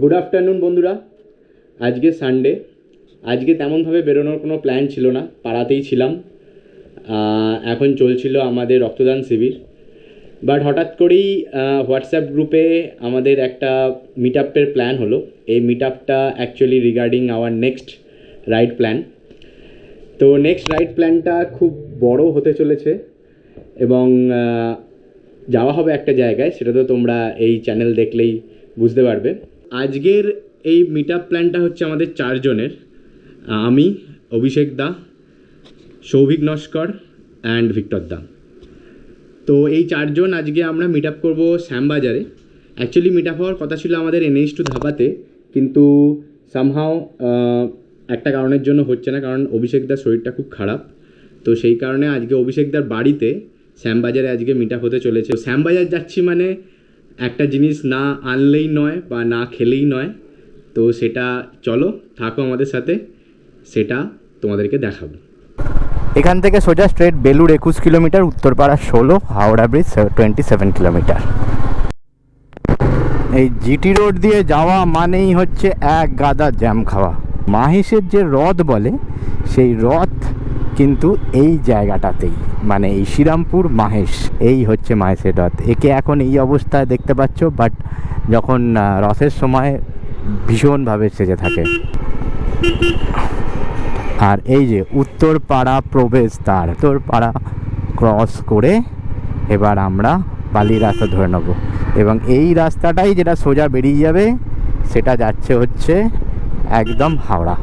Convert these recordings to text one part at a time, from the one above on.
Good afternoon বন্ধুরা। আজকে Sunday আজকে তেমনভাবে বেরোনোর কোনো প্ল্যান ছিল না। পাড়াতেই ছিলাম। এখন চলছিল আমাদের রক্তদান শিবির। বাট হঠাৎ করেই হোয়াটসঅ্যাপ গ্রুপে আমাদের একটা মিট আপের প্ল্যান হলো। এই মিট আপটা actually regarding our next ride plan তো নেক্সট রাইড প্ল্যানটা খুব বড় হতে চলেছে এবং যাওয়া হবে একটা জায়গায়। সেটা তো তোমরা এই চ্যানেল দেখলেই বুঝতে পারবে। আজকের এই মিট আপ প্ল্যানটা হচ্ছে আমাদের চারজনের। আমি, অভিষেক দা, সৌভিক নস্কর অ্যান্ড ভিক্টর দা। তো এই চারজন আজকে আমরা মিট আপ করব শ্যামবাজারে। অ্যাকচুয়ালি মিট আপ হওয়ার কথা ছিল আমাদের এনএইচ টু ধাবাতে, কিন্তু সামহাও একটা কারণের জন্য হচ্ছে না, কারণ অভিষেকদার শরীরটা খুব খারাপ। তো সেই কারণে আজকে অভিষেকদার বাড়িতে শ্যামবাজারে আজকে মিট আপ হতে চলেছে। শ্যামবাজার যাচ্ছি মানে একটা জিনিস না আনলেই নয় বা না খেলেই নয়। তো সেটা চলো, থাকো আমাদের সাথে, সেটা তোমাদেরকে দেখাবো। এখান থেকে সোজা স্ট্রেট বেলুর একুশ কিলোমিটার, উত্তরপাড়া ষোলো, Howrah bridge twenty seven kilometre. এই জিটি রোড দিয়ে যাওয়া মানেই হচ্ছে এক গাদা জ্যাম খাওয়া। মাহেশের যে হ্রদ বলে, সেই হ্রদ কিন্তু এই জায়গাটাতেই মানে এই শ্রীরামপুর মাহেশ, এই হচ্ছে মাহেশের হ্রদ একে এখন এই অবস্থায় দেখতে পাচ্ছ বাট যখন রথের সময় ভীষণভাবে সেজে থাকে। আর এই যে উত্তর উত্তরপাড়া প্রবেশদ্বার উত্তরপাড়া ক্রস করে এবার আমরা বালি রাস্তা ধরে নেব। এবং এই রাস্তাটাই যেটা সোজা বেরিয়ে যাবে, সেটা যাচ্ছে হচ্ছে একদম হাওড়া।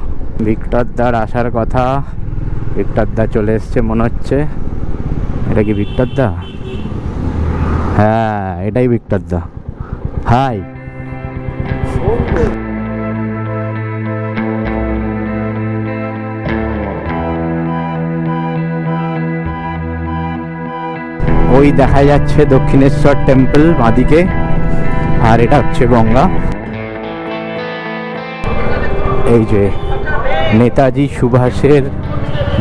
ভিক্টরদার আসার কথা ভিক্টরদা চলে এসছে, মনে হচ্ছে। এটা কি ভিক্টরদা হ্যাঁ এটাই ভিক্টরদা হাই। ওই দেখা যাচ্ছে দক্ষিণেশ্বর টেম্পল, বাঁদিকে। আর এটা হচ্ছে গঙ্গা। এই যে নেতাজি সুভাষের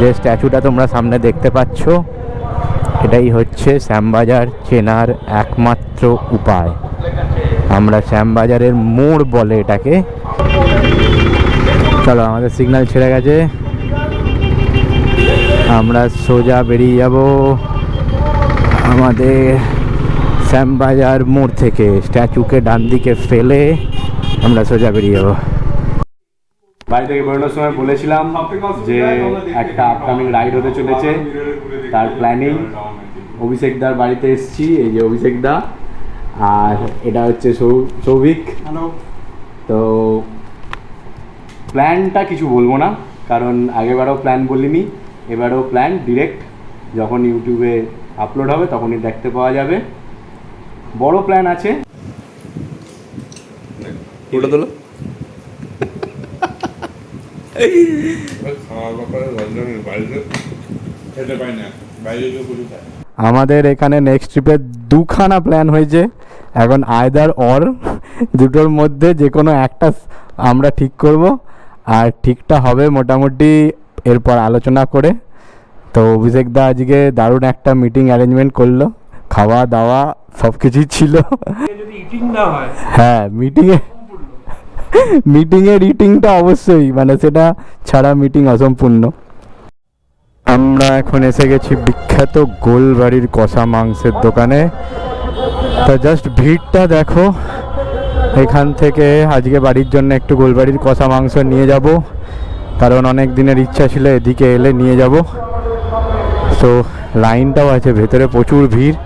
যে স্ট্যাচুটা তোমরা সামনে দেখতে পাচ্ছ, এটাই হচ্ছে শ্যামবাজার চেনার একমাত্র উপায়। আমরা শ্যামবাজারের মোড় বলে এটাকে। চলো, আমাদের সিগন্যাল ছেড়ে গেছে। আমরা সোজা বেরিয়ে যাব আমাদের শ্যামবাজার মোড় থেকে। স্ট্যাচুকে ডান দিকে ফেলে আমরা সোজা বেরিয়ে যাব। বাড়ি থেকে বেরোনোর সময় বলেছিলাম যে একটা আপকামিং রাইড হতে চলেছে। তার প্ল্যানিং অভিষেকদার বাড়িতে এসেছি এই যে অভিষেকদা আর এটা হচ্ছে সৌ- সৌভিক। তো প্ল্যানটা কিছু বলব না কারণ আগেবারও প্ল্যান বলিনি এবারও প্ল্যান ডিরেক্ট যখন ইউটিউবে আপলোড হবে তখনই দেখতে পাওয়া যাবে। বড় প্ল্যান আছে। ওটা তোলো। আমাদের এখানে নেক্সট ট্রিপে দুখানা প্ল্যান হয়েছে। এখন আয়দার অর দুটোর মধ্যে যে কোনো একটা আমরা ঠিক করব। আর ঠিকটা হবে মোটামুটি এরপর আলোচনা করে। তো অভিষেক দা আজকে দারুণ একটা মিটিং অ্যারেঞ্জমেন্ট করল। খাওয়া দাওয়া সব কিছুই ছিল। যদি ইটিং না হয়। হ্যাঁ মিটিংয়ে মিটিংয়ের ইটিংটা অবশ্যই মানে সেটা ছাড়া মিটিং অসম্পূর্ণ। আমরা এখন এসে গেছি বিখ্যাত গোলবাড়ির কষা মাংসের দোকানে। তো জাস্ট ভিড়টা দেখো। এখান থেকে আজকে বাড়ির জন্য একটু গোলবাড়ির কষা মাংস নিয়ে যাব। কারণ অনেক দিনের ইচ্ছা ছিল এদিকে এলে নিয়ে যাব। তো লাইনটাও আছে, ভেতরে প্রচুর ভিড়।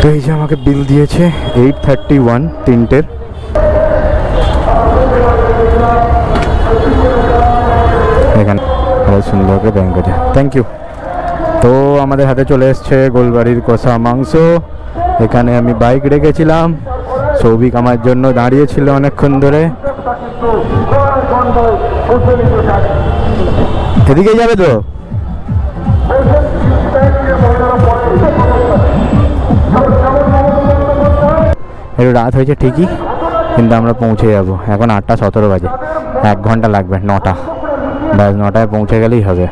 তো এই যে আমাকে বিল দিয়েছে এইট থার্টি ওয়ান তিনটের। এখানে ভালো সুন্দর করে ব্যাংক আছে থ্যাংক ইউ তো আমাদের হাতে চলে এসছে গোলবাড়ির কষা মাংস। এখানে আমি বাইক রেখেছিলাম। সৌভিক আমার জন্য দাঁড়িয়েছিল অনেকক্ষণ ধরে। এদিকে যাবে তো? একটু রাত হয়েছে ঠিকই। কিন্তু আমরা পৌঁছে যাব। এখন আটটা সতেরো বাজে। এক ঘণ্টা লাগবে, নটা। ব্যাস, নটায় পৌঁছে গেলেই হবে।